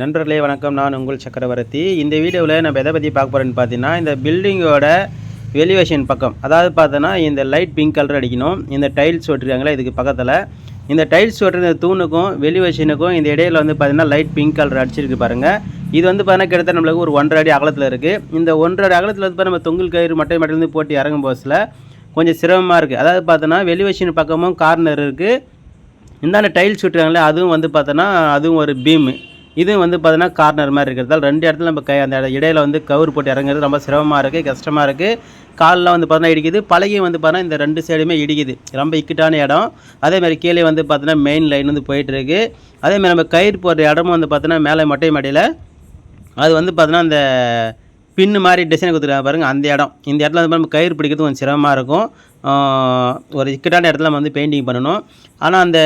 நண்பர்களே வணக்கம். நான் உங்கள் சக்கரவர்த்தி. இந்த வீடியோவில் நம்ம எதை பற்றி பார்க்க போகிறேன்னு பார்த்தீங்கன்னா இந்த பில்டிங்கோட வெலிவேஷன் பக்கம். அதாவது பார்த்தோன்னா இந்த லைட் பிங்க் கலர் அடிக்கணும். இந்த டைல்ஸ் ஒட்டிருக்காங்களே இதுக்கு பக்கத்தில். இந்த டைல்ஸ் ஒட்டுற தூணுக்கும் வெலிவேஷனுக்கும் இந்த இடையில வந்து பார்த்தீங்கன்னா லைட் பிங்க் கலர் அடிச்சிருக்கு பாருங்கள் இது வந்து பார்த்தீங்கன்னா கிட்டத்தட்ட நம்மளுக்கு ஒரு ஒன்றரை அடி அகலத்தில் இருக்குது இந்த ஒன்றரை அடி அகலத்தில் வந்து பார்த்தா நம்ம தொங்கல் கயிறு மட்டை மட்டிலேருந்து போட்டு இறங்கும் போஸில் கொஞ்சம் சிரமமாக இருக்குது அதாவது பார்த்தோன்னா வெலிவேஷன் பக்கமும் கார்னர் இருக்குது இந்தாண்ட டைல்ஸ் விட்டுருக்காங்களே அதுவும் வந்து பார்த்தோன்னா அதுவும் ஒரு பீமு இதுவும் வந்து பார்த்தீங்கன்னா கார்னர் மாதிரி இருக்கிறதால ரெண்டு இடத்துல நம்ம கை அந்த இடையில வந்து கவர் போட்டு இறங்குறது ரொம்ப சிரமமாக இருக்குது கஷ்டமாக இருக்குது காலில் வந்து பார்த்தினா இடிக்குது பழகியும் வந்து பார்த்தோன்னா இந்த ரெண்டு சைடுமே இடிக்குது. ரொம்ப இக்கட்டான இடம். அதே மாதிரி கீழே வந்து பார்த்தீங்கன்னா மெயின் லைன் வந்து போயிட்டுருக்கு அதே மாதிரி நம்ம கயிறு போடுற இடமும் வந்து பார்த்தீங்கன்னா மேலே மொட்டை மாடியில். அது வந்து பார்த்தீங்கன்னா அந்த பின்னு மாதிரி டிசைன் கொடுத்துருக்காங்க பாருங்கள் அந்த இடம். இந்த இடத்துல வந்து நம்ம கயிறு பிடிக்கிறது கொஞ்சம் சிரமமாக இருக்கும். ஒரு இக்கட்டான இடத்துல நம்ம வந்து பெயிண்டிங் பண்ணணும். ஆனால் அந்த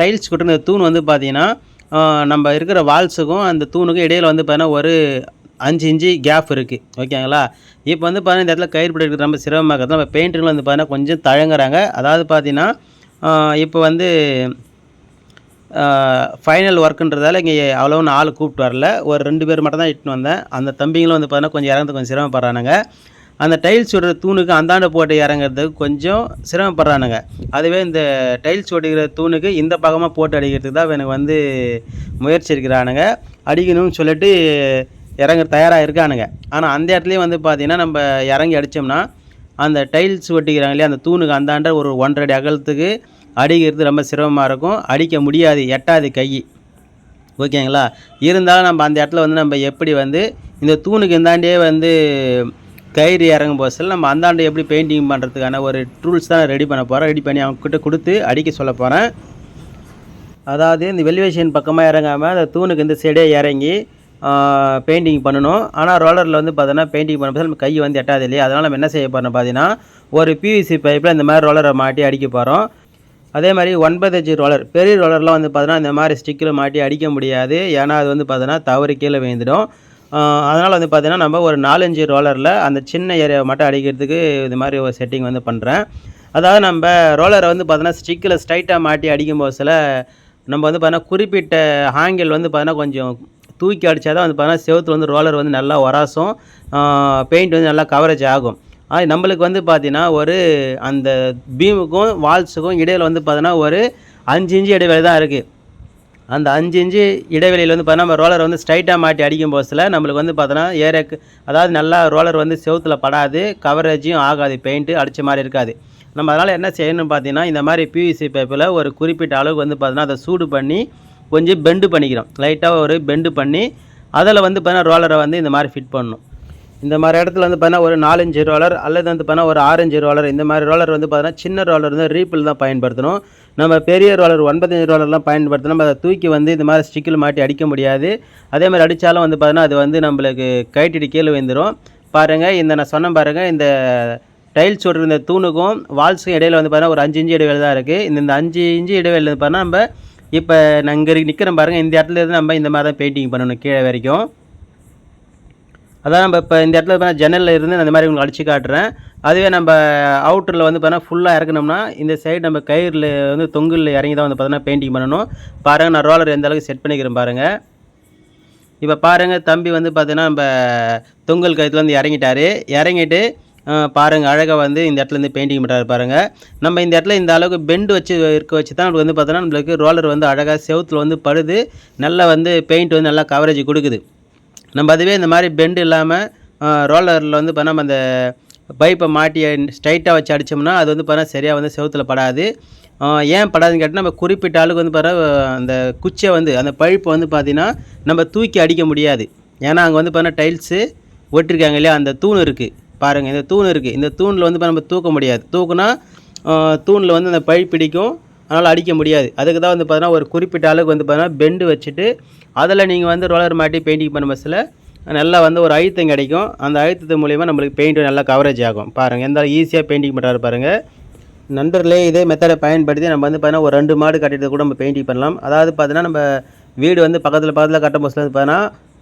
டைல்ஸ் கொட்டுற தூண் வந்து பார்த்திங்கன்னா நம்ம இருக்கிற வால்ஸுக்கும் அந்த தூணுக்கும் இடையில் வந்து பார்த்தீங்கன்னா ஒரு அஞ்சு இன்ச்சு கேப் இருக்குது ஓகேங்களா? இப்போ வந்து பார்த்தீங்கன்னா இந்த இடத்துல கயிறு பிடிக்கிறது ரொம்ப சிரமமாக இருக்கிறது நம்ம பெயிண்டர்கள் வந்து பார்த்தீங்கன்னா கொஞ்சம் தழங்குறாங்க. அதாவது பார்த்தீங்கன்னா இப்போ வந்து ஃபைனல் ஒர்க்குன்றதால இங்கே அவ்வளோ ஒன்று ஆள் கூப்பிட்டு வரல. ஒரு ரெண்டு பேர் மட்டும் தான் இட்டுன்னு வந்தேன். அந்த தம்பிங்களும் வந்து பார்த்தீங்கன்னா கொஞ்சம் இறங்குறது கொஞ்சம் சிரமப்படுறானுங்க. அந்த டைல்ஸ் விடுற தூணுக்கு அந்தாண்ட போட்டு இறங்குறதுக்கு கொஞ்சம் சிரமப்படுறானுங்க. அதுவே இந்த டைல்ஸ் ஒட்டிக்கிற தூணுக்கு இந்த பக்கமாக போட்டு அடிக்கிறதுக்கு தான் எனக்கு வந்து முயற்சி இருக்கிறானுங்க அடிக்கணும்னு சொல்லிட்டு இறங்க தயாராக இருக்கானுங்க. ஆனால் அந்த இடத்துலையும் வந்து பார்த்திங்கன்னா நம்ம இறங்கி அடித்தோம்னா அந்த டைல்ஸ் ஒட்டிக்கிறாங்க இல்லையா அந்த தூணுக்கு அந்தாண்ட ஒரு ஒன்றரை அடி அகலத்துக்கு அடிக்கிறது ரொம்ப சிரமமாக இருக்கும். அடிக்க முடியாது எட்டாது கை. ஓகேங்களா? இருந்தாலும் நம்ம அந்த இடத்துல வந்து நம்ம எப்படி வந்து இந்த தூணுக்கு இந்தாண்டே வந்து கயிறு இறங்கும் போதில் நம்ம அந்தாண்டை எப்படி பெயிண்டிங் பண்ணுறதுக்கான ஒரு டூல்ஸ் தான் ரெடி பண்ண போகிறோம் ரெடி பண்ணி அவங்கக்கிட்ட கொடுத்து அடிக்க சொல்ல போகிறேன் அதாவது இந்த வெல்வேஷன் பக்கமாக இறங்காமல் அந்த தூணுக்கு இந்த சைடே இறங்கி பெயிண்டிங் பண்ணணும். ஆனால் ரோலரில் வந்து பார்த்தோன்னா பெயிண்டிங் பண்ண நம்ம கை வந்து எட்டாது இல்லையா? அதனால் நம்ம என்ன செய்ய போகிறோம் பார்த்தீங்கன்னா ஒரு பிவிசி பைப்பில் இந்த மாதிரி ரோலரை மாட்டி அடிக்க போகிறோம் அதே மாதிரி ஒன்பது அஞ்சு ரோலர் பெரிய ரோலர்லாம் வந்து பார்த்தோன்னா இந்த மாதிரி ஸ்டிக்கில் மாட்டி அடிக்க முடியாது. ஏன்னா அது வந்து பார்த்தோன்னா தவறு கீழே விழுந்துடும். அதனால் வந்து பார்த்திங்கன்னா நம்ம ஒரு நாலஞ்சு ரோலரில் அந்த சின்ன ஏரியாவை மட்டும் அடிக்கிறதுக்கு இது மாதிரி ஒரு செட்டிங் வந்து பண்ணுறேன் அதாவது நம்ம ரோலரை வந்து பார்த்தோன்னா ஸ்டிக்கில் ஸ்ட்ரைட்டாக மாட்டி அடிக்கும்போது சில நம்ம வந்து பார்த்தோன்னா குறிப்பிட்ட ஆங்கிள் வந்து பார்த்தோன்னா கொஞ்சம் தூக்கி அடித்தா தான் வந்து பார்த்தீங்கன்னா செவுத்துல வந்து ரோலர் வந்து நல்லா உராசும். பெயிண்ட் வந்து நல்லா கவரேஜ் ஆகும். அது நம்மளுக்கு வந்து பார்த்தீங்கன்னா ஒரு அந்த பீமுக்கும் வால்ஸுக்கும் இடையில் வந்து பார்த்தீங்கன்னா ஒரு அஞ்சு இன்ச்சு இடைவெளி தான் இருக்குது அந்த அஞ்சு இன்ச்சு இடைவெளியில் வந்து பார்த்தா நம்ம ரோலர் வந்து ஸ்ட்ரைட்டாக மாட்டி அடிக்கும் போதில் நம்மளுக்கு வந்து பார்த்தோன்னா ஏரியாக்கு அதாவது நல்லா ரோலர் வந்து செவுத்தில் படாது கவரேஜும் ஆகாது பெயிண்ட்டு அடித்த மாதிரி இருக்காது. நம்ம அதனால் என்ன செய்யணும்னு பார்த்தீங்கன்னா இந்த மாதிரி பிவிசி பைப்பில் ஒரு குறிப்பிட்ட அளவுக்கு வந்து பார்த்தோன்னா அதை சூடு பண்ணி கொஞ்சம் பெண்டு பண்ணிக்கிறோம். லைட்டாக ஒரு பெண்டு பண்ணி அதில் வந்து பார்த்தீங்கன்னா ரோலரை வந்து இந்த மாதிரி ஃபிட் பண்ணணும். இந்த மாதிரி இடத்துல வந்து பார்த்தீங்கன்னா ஒரு நாலஞ்சு ரோலர் அல்லது வந்து பார்த்தீங்கன்னா ஒரு ஆரஞ்சு ரோலர் இந்த மாதிரி ரோலர் வந்து பார்த்தீங்கன்னா சின்ன ரோலர் வந்து ரீப்பில் தான் பயன்படுத்தணும். நம்ம பெரிய ரோலர் ஒன்பத்தஞ்சு ரோலர்லாம் பயன்படுத்தணும் அதை தூக்கி வந்து இந்த மாதிரி ஸ்டிக்கில் மாட்டி அடிக்க முடியாது. அதே மாதிரி அடித்தாலும் வந்து பார்த்தீங்கன்னா அது வந்து நம்மளுக்கு கைட்டிடி கீழே விழுந்துடும் பாருங்கள் இந்த நான் சொன்னேன் பாருங்கள் இந்த டைல்ஸ் ஓட்டுற இந்த தூணுக்கும் வால்ஸுக்கும் இடையில வந்து பார்த்தீங்கன்னா ஒரு அஞ்சு இன்ச்சு இடைவெளி தான் இருக்குது இந்த இந்த அஞ்சு இன்ச்சு இடைவெளி வந்து பார்த்தீங்கன்னா நம்ம இப்போ நான் இங்கே நிற்கிறேன் பாருங்கள் இந்த இடத்துல இருந்து நம்ம இந்த மாதிரி தான் பெயிண்டிங் பண்ணணும் கீழே வரைக்கும். அதான் நம்ம இப்போ இந்த இடத்துல பார்த்தா ஜன்னலில் இருந்து அந்த மாதிரி உங்களுக்கு அடிச்சு காட்டுறேன். அதுவே நம்ம அவுட்டரில் வந்து பார்த்தா ஃபுல்லாக இறக்கணும்னா இந்த சைடு நம்ம கயிறில் வந்து தொங்கில் இறங்கி தான் வந்து பார்த்தோன்னா பெயிண்டிங் பண்ணணும். பாருங்கள் நான் ரோலர் எந்த அளவுக்கு செட் பண்ணிக்கிறேன் பாருங்கள் இப்போ பாருங்கள் தம்பி வந்து பார்த்தீங்கன்னா நம்ம தொங்கல் கயிற்றுல வந்து இறங்கிட்டாரு. இறங்கிட்டு பாருங்கள் அழகாக வந்து இந்த இடத்துல இருந்து பெயிண்டிங் பண்ணுறாரு பாருங்கள் நம்ம இந்த இடத்துல இந்த அளவுக்கு பெண்டு வச்சு இருக்க வச்சு தான் நம்மளுக்கு வந்து பார்த்தோன்னா நம்மளுக்கு ரோலர் வந்து அழகாக செவுத்துல வந்து படுது. நல்லா வந்து பெயிண்ட் வந்து நல்லா கவரேஜ் கொடுக்குது. நம்ம அதுவே இந்த மாதிரி பெண்டு இல்லாமல் ரோலரில் வந்து பார்த்தா நம்ம அந்த பைப்பை மாட்டி ஸ்ட்ரைட்டாக வச்சு அடித்தோம்னா அது வந்து பார்த்தா சரியாக வந்து செவுத்துல படாது. ஏன் படாதுன்னு கேட்டால் நம்ம குறிப்பிட்ட அளவுக்கு வந்து பார்த்தா அந்த குச்சியை வந்து அந்த பழுப்பை வந்து பார்த்திங்கன்னா நம்ம தூக்கி அடிக்க முடியாது. ஏன்னா அங்கே வந்து பார்த்தா டைல்ஸு ஒட்டிருக்காங்க இல்லையா அந்த தூண் இருக்குது பாருங்கள் இந்த தூண் இருக்குது இந்த தூணில் வந்து நம்ம தூக்க முடியாது. தூக்குனா தூணில் வந்து அந்த பழி பிடிக்கும் அதனால் அடிக்க முடியாது. அதுக்கு தான் வந்து பார்த்தீங்கன்னா ஒரு குறிப்பிட்ட அளவுக்கு வந்து பார்த்தீங்கன்னா பெண்டு வச்சுட்டு அதில் நீங்கள் வந்து ரோலர் மாட்டி பெயிண்டிங் பண்ண பஸ்ஸில் நல்லா வந்து ஒரு அழுத்தம் கிடைக்கும். அந்த அழுத்தத்து மூலிமா நம்மளுக்கு பெயிண்ட்டு நல்லா கவரேஜ் ஆகும். பாருங்கள் எந்த ஈஸியாக பெயிண்டிங் பண்ணுறாரு பாருங்கள் நண்பர்களே இதே மெத்தடை பயன்படுத்தி நம்ம வந்து பார்த்தீங்கன்னா ஒரு ரெண்டு மாடு கட்டிட்டு கூட நம்ம பெயிண்டிங் பண்ணலாம். அதாவது பார்த்தீங்கன்னா நம்ம வீடு வந்து பக்கத்தில் பக்கத்தில் கட்டும் பஸ்ஸில் வந்து பார்த்தீங்கன்னா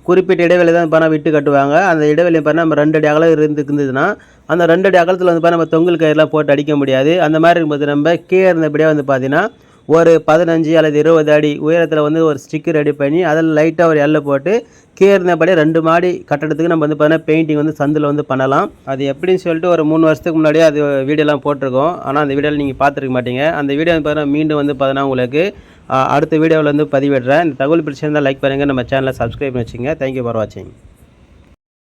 குறிப்பிட்ட இடைவெளி தான் பார்த்தா விட்டு கட்டுவாங்க. அந்த இடைவெளி பார்த்தா நம்ம ரெண்டு அடி அகலம் இருந்து இருந்ததுன்னா அந்த ரெண்டு அடி அகலத்தில் வந்து பார்த்தா நம்ம தொங்கல் கயிறுலாம் போட்டு அடிக்க முடியாது. அந்த மாதிரி இருக்கும்போது நம்ம கீழே இருந்தபடியே வந்து பார்த்தீங்கன்னா ஒரு பதினஞ்சு அல்லது இருபது அடி உயரத்தில் வந்து ஒரு ஸ்டிக்கு ரெடி பண்ணி அதில் லைட்டாக ஒரு எல்லை போட்டு கீழே இருந்தபடியே ரெண்டு மாடி கட்டடத்துக்கு நம்ம வந்து பார்த்தீங்கன்னா பெயிண்டிங் வந்து சந்தில் வந்து பண்ணலாம். அது எப்படின்னு சொல்லிட்டு ஒரு மூணு வருஷத்துக்கு முன்னாடியே அது வீடியோலாம் போட்டிருக்கோம். ஆனால் அந்த வீடியோவில் நீங்கள் பார்த்துருக்க மாட்டீங்க. அந்த வீடியோ வந்து பார்த்தீங்கன்னா மீண்டும் வந்து பார்த்தீங்கன்னா உங்களுக்கு அடுத்த வீடியோவில் வந்து பதிவிடுறேன். இந்த தகவல் பிடிச்சிருந்தால் லைக் பண்ணுங்கள் நம்ம சேனலை சப்ஸ்கிரைப் பண்ணி வச்சுங்க தேங்க்யூ ஃபார் வாட்சிங்